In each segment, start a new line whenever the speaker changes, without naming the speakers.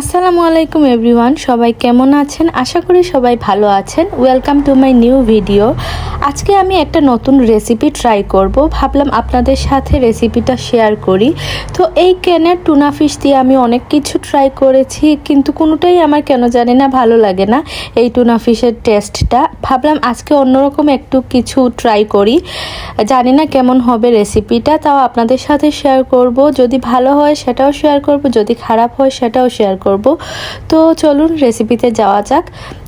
আসসালামু আলাইকুম এভরিওয়ান, সবাই কেমন আছেন? আশা করি সবাই ভালো আছেন। Welcome to my new video আজকে আমি একটা নতুন রেসিপি ট্রাই করব। ভাবলাম আপনাদের সাথে রেসিপিটা শেয়ার করি। তো এই ক্যানের টুনা ফিশ দিয়ে আমি অনেক কিছু ট্রাই করেছি, কিন্তু কোনোটাই আমার কেন জানি না ভালো লাগে না এই টুনা ফিশের টেস্টটা ভাবলাম আজকে অন্যরকম একটু কিছু ট্রাই করি। জানি না কেমন হবে রেসিপিটা তাও আপনাদের সাথে শেয়ার করব। যদি ভালো হয় সেটাও শেয়ার করব, যদি খারাপ হয় সেটাও শেয়ার তো চলুন রেসিপিতে যাওয়া যাক।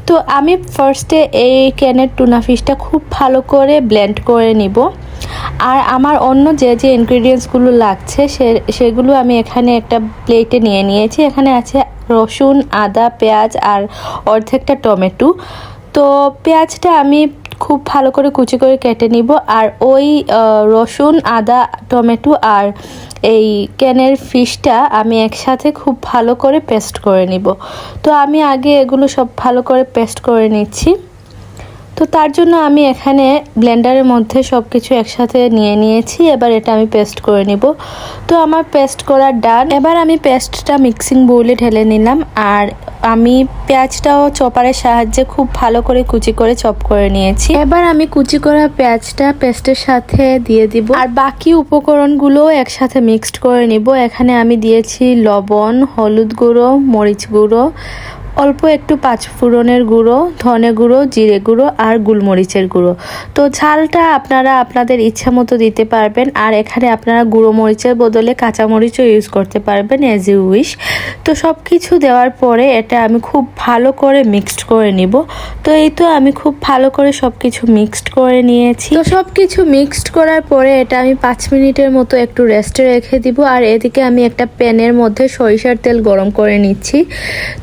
তো আমি ফার্স্টে এই ক্যানের টুনা ফিশটা খুব ভালো করে ব্লেন্ড করে নিব। আর আমার অন্য যে যে ইনগ্রিডিয়েন্টসগুলো লাগছে, সে, সেগুলো আমি এখানে একটা প্লেটে নিয়ে নিয়েছি। এখানে আছে রসুন, আদা, পেঁয়াজ আর অর্ধেকটা টমেটো। তো পেঁয়াজটা আমি খুব ভালো করে কুচি করে কেটে নিব। আর ওই রসুন, আদা, টমেটো আর এই ক্যানের ফিশটা আমি একসাথে খুব ভালো করে পেস্ট করে নিব। তো আমি আগে এগুলো সব ভালো করে পেস্ট করে নিচ্ছি। তো তার জন্য আমি এখানে ব্লেন্ডারের মধ্যে সব কিছু একসাথে নিয়ে নিয়েছি। এবার এটা আমি পেস্ট করে নিব। তো আমার পেস্ট করা ডান। এবার আমি পেস্টটা মিক্সিং বোলে ঢেলে নিলাম। আর আমি পেঁয়াজটাও চপারের সাহায্যে খুব ভালো করে কুচি করে চপ করে নিয়েছি। এবার আমি কুচি করা পেঁয়াজটা পেস্টের সাথে দিয়ে দিব। আর বাকি উপকরণগুলো একসাথে মিক্সড করে নিব। এখানে আমি দিয়েছি লবণ হলুদ গুঁড়ো মরিচ গুঁড়ো অল্প একটু পাঁচ ফোড়নের গুঁড়ো, ধনে গুঁড়ো, জিরে গুঁড়ো আর গোলমরিচের গুঁড়ো। তো ঝালটা আপনারা আপনাদের ইচ্ছা মতো দিতে পারবেন আর এখানে আপনারা গুঁড়ো মরিচের বদলে কাঁচা মরিচও ইউজ করতে পারবেন অ্যাজ ইউ উইশ তো সব কিছু দেওয়ার পরে এটা আমি খুব ভালো করে মিক্সড করে নিব। তো এই তো আমি খুব ভালো করে সব কিছু মিক্সড করে নিয়েছি। তো সব কিছু মিক্সড করার পরে এটা আমি পাঁচ মিনিটের মতো একটু রেস্টে রেখে দিব। আর এদিকে আমি একটা প্যানের মধ্যে সরিষার তেল গরম করে নিচ্ছি।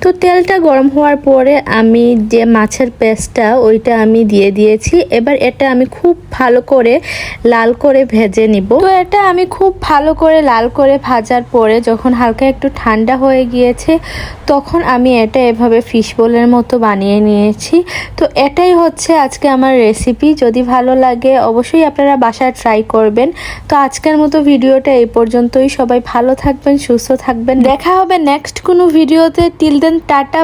তো তেলটা গরম হওয়ার পরে আমি যে মাছের পেস্টটা, ওইটা আমি দিয়ে দিয়েছি। এবার এটা আমি খুব ভালো করে লাল করে ভেজে নিব। তো এটা আমি খুব ভালো করে লাল করে ভাজার পরে যখন হালকা একটু ঠান্ডা হয়ে গিয়েছে, তখন আমি এটা এভাবে ফিশ বোলের মতো বানিয়ে নিয়েছি। তো এটাই হচ্ছে আজকে আমার রেসিপি যদি ভালো লাগে, অবশ্যই আপনারা বাসায় ট্রাই করবেন। তো আজকের মতো ভিডিওটা এই পর্যন্তই। সবাই ভালো থাকবেন, সুস্থ থাকবেন। দেখা হবে নেক্সট কোনো ভিডিওতে till then tata